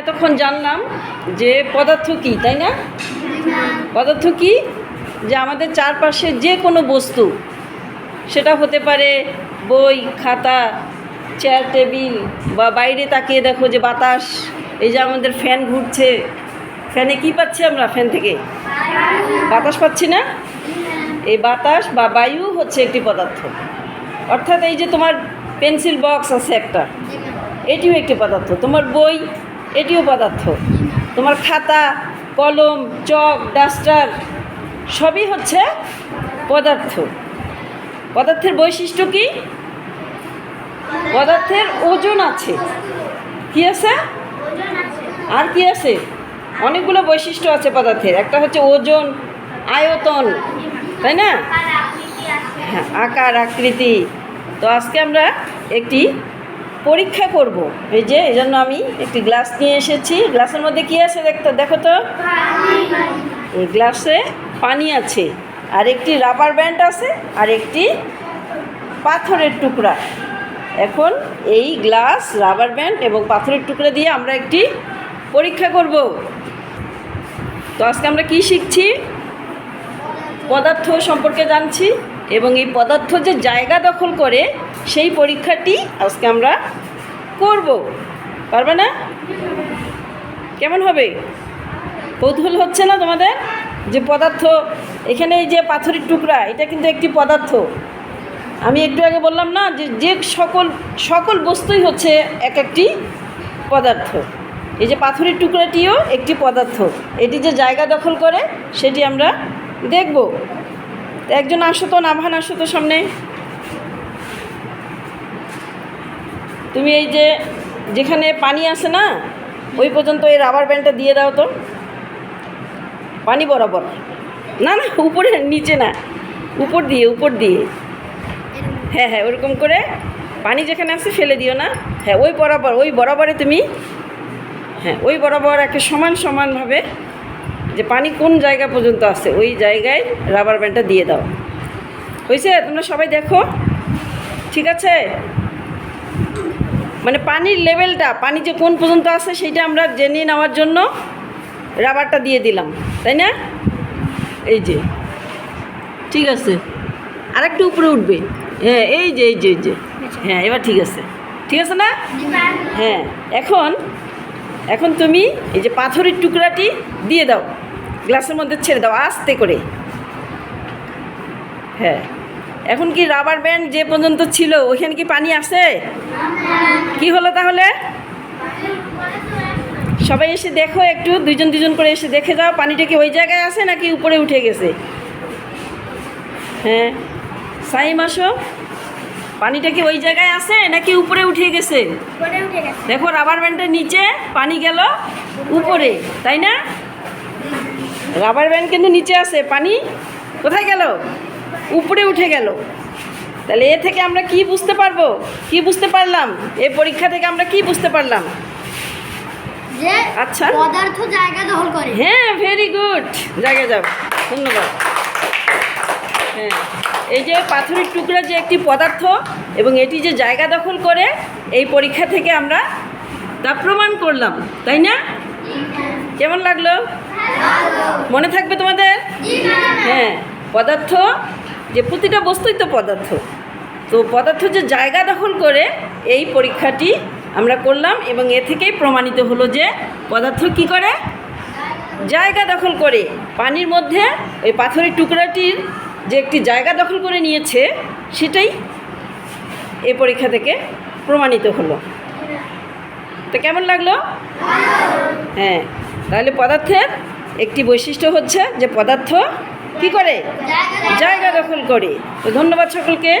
এতক্ষণ জানলাম যে পদার্থ কি, তাই না? পদার্থ কি? যে আমাদের চারপাশে যে কোনো বস্তু, সেটা হতে পারে বই, খাতা চেয়ার টেবিল বা বাইরে তাকিয়ে দেখো যে বাতাস, এই যে আমাদের ফ্যান ঘুরছে। ফ্যানে কি পাচ্ছি আমরা ফ্যান থেকে? বাতাস পাচ্ছি না? এই বাতাস বা বায়ু হচ্ছে একটি পদার্থ। অর্থাৎ এই যে তোমার পেন্সিল বক্স আছে একটা, এটিও একটি পদার্থ। তোমার বই এটিও পদার্থ। তোমার খাতা, কলম, চক, ডাস্টার, সবই হচ্ছে পদার্থ। পদার্থের বৈশিষ্ট্য কি? পদার্থের ওজন আছে। কি আছে? আর কি আছে? অনেকগুলো বৈশিষ্ট্য আছে পদার্থের। একটা হচ্ছে ওজন, আয়তন, তাই না? হ্যাঁ আকার, আকৃতি। তো আজকে আমরা একটি পরীক্ষা করব। এই যে এই জন্য আমি একটি গ্লাস নিয়ে এসেছি। গ্লাসের মধ্যে কি আছে দেখতে, দেখো তো। এই গ্লাসে পানি আছে। আর একটি রাবার ব্যান্ড আছে, আর একটি পাথরের টুকরা। এখন এই গ্লাস, রাবার ব্যান্ড এবং পাথরের টুকরা দিয়ে আমরা একটি পরীক্ষা করব। তো আজকে আমরা কি শিখছি? পদার্থ সম্পর্কে জানছি এবং এই পদার্থ যে জায়গা দখল করে সেই পরীক্ষাটি আজকে আমরা করব। পারবে না? কেমন হবে? কৌতূহল হচ্ছে না তোমাদের? যে পদার্থ, এখানে এই যে পাথরের টুকরা, এটা কিন্তু একটি পদার্থ। আমি একটু আগে বললাম না যে যে সকল সকল বস্তুই হচ্ছে এক একটি পদার্থ। এই যে পাথরের টুকরাটিও একটি পদার্থ। এটি যে জায়গা দখল করে, সেটি আমরা দেখব। একজন আসো তো নাভান আসো তো সামনে। তুমি এই যে যেখানে পানি আছে না, ওই পর্যন্ত এই রাবার ব্যান্ডটা দিয়ে দাও তো। পানি বরাবর। না না, উপরে, নিচে না। উপর দিয়ে উপর দিয়ে। হ্যাঁ হ্যাঁ ওরকম করে পানি যেখানে আছে ফেলে দিও না। হ্যাঁ ওই বরাবর, ওই বরাবরে তুমি হ্যাঁ ওই বরাবর একটা সমান সমানভাবে যে পানি কোন জায়গা পর্যন্ত আছে, ওই জায়গায় রাবার ব্যান্ডটা দিয়ে দাও। হয়েছে তোমরা সবাই দেখো। ঠিক আছে? মানে পানির লেভেলটা, পানি যে কোন পর্যন্ত আছে সেইটা আমরা জেনে নেওয়ার জন্য রাবারটা দিয়ে দিলাম, তাই না? এই যে, ঠিক আছে। আর একটু উপরে উঠবে। হ্যাঁ এই যে এই যে এই যে। হ্যাঁ এবার ঠিক আছে। ঠিক আছে না? হ্যাঁ এখন এখন তুমি এই যে পাথরের টুকরাটি দিয়ে দাও, গ্লাসের মধ্যে ছেড়ে দাও, আস্তে করে। হ্যাঁ। এখন কি রাবার ব্যান্ড যে পর্যন্ত ছিল ওইখানে কি পানি আছে কি হলো তাহলে? সবাই এসে দেখো একটু দুজন দুজন করে এসে দেখে যাও পানিটা কি ওই জায়গায় আছে নাকি উপরে উঠে গেছে? হ্যাঁ সাইম আসো। পানিটা কি ওই জায়গায় আছে নাকি উপরে উঠে গেছে? দেখো রাবার ব্যান্ডের নিচে পানি গেল উপরে তাই না? রাবার ব্যান্ড কিন্তু নিচে আছে পানি কোথায় গেল? উপরে উঠে গেল। তাহলে এ থেকে আমরা কি বুঝতে পারব? কি বুঝতে পারলাম? এ পরীক্ষা থেকে আমরা কি বুঝতে পারলাম? যে আচ্ছা। পদার্থ জায়গা দখল করে। হ্যাঁ ভেরি গুড জায়গা যাও ধন্যবাদ। হ্যাঁ এই যে পাথরের টুকরা যে একটি পদার্থ এবং এটি যে জায়গা দখল করে এই পরীক্ষা থেকে আমরা তা প্রমাণ করলাম তাই না? কেমন লাগল? মনে থাকবে তোমাদের? হ্যাঁ পদার্থ যে প্রতিটা বস্তুই তো পদার্থ। তো পদার্থ যে জায়গা দখল করে এই পরীক্ষাটি আমরা করলাম এবং এ থেকেই প্রমাণিত হলো যে পদার্থ কি করে? জায়গা দখল করে। পানির মধ্যে ওই পাথরের টুকরাটির যে একটি জায়গা দখল করে নিয়েছে সেটাই এ পরীক্ষা থেকে প্রমাণিত হলো। তো কেমন লাগল? হ্যাঁ তাহলে পদার্থের একটি বৈশিষ্ট্য হচ্ছে যে পদার্থ কি করে? জায়গা দখল করে। তো ধন্যবাদ সকলকে।